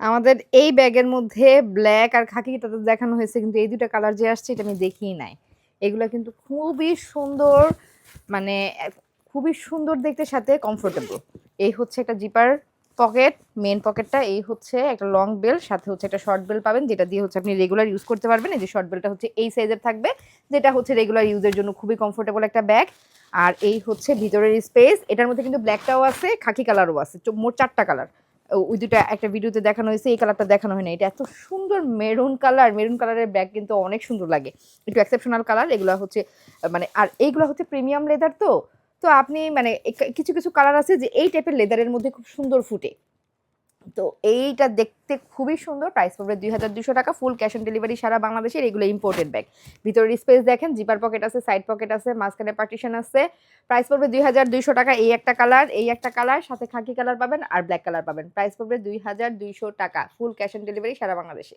আমাদের এই ব্যাগের মধ্যে ব্ল্যাক আর খাকিটা তো দেখানো হয়েছে, কিন্তু এই দুটো কালার যে আসছে এটা আমি দেখিই নাই। এগুলো কিন্তু খুবই সুন্দর মানে খুবই সুন্দর দেখতে, সাথে কমফোর্টেবল এই হচ্ছে একটা জিপার পকেট মেন পকেটটা এই হচ্ছে একটা লং বেল সাথে হচ্ছে একটা শর্ট বেল পাবেন, যেটা দিয়ে হচ্ছে আপনি রেগুলার ইউজ করতে পারবেন। এই যে শর্ট বেলটা হচ্ছে এই সাইজের থাকবে, যেটা হচ্ছে রেগুলার ইউজের জন্য খুবই কমফোর্টেবল একটা ব্যাগ আর এই হচ্ছে ভিতরের স্পেস এটার মধ্যে কিন্তু ব্ল্যাকটাও আছে, খাকি কালারও আছে মোট চারটা কালার ওই দুটা একটা ভিডিওতে দেখানো হয়েছে, এই কালারটা দেখানো হয় না এটা এত সুন্দর মেরুন কালার মেরুন কালারের ব্যাগ কিন্তু অনেক সুন্দর লাগে। একটু এক্সেপশনাল কালার এগুলো হচ্ছে মানে আর এইগুলো হচ্ছে প্রিমিয়াম লেদার তো। তো আপনি মানে কিছু কিছু কালার আছে যে এই টাইপের লেদারের মধ্যে খুব সুন্দর ফুটে। তো এইটা দেখতে খুবই সুন্দর। প্রাইস পড়বে দুই হাজার দুশো টাকা ফুল ক্যাশ অন ডেলিভারি সারা বাংলাদেশের এগুলো ইম্পোর্টেড ব্যাগ ভিতরের স্পেস দেখেন জিপার পকেট আছে সাইড পকেট আছে, মাঝখানে পার্টিশন আছে। প্রাইস পড়বে দুই হাজার দুইশো টাকা, এই একটা কালার এই একটা কালার সাথে খাকি কালার পাবেন আর ব্ল্যাক কালার পাবেন। প্রাইস পড়বে দুই হাজার দুইশো টাকা ফুল ক্যাশ অন ডেলিভারি সারা বাংলাদেশে।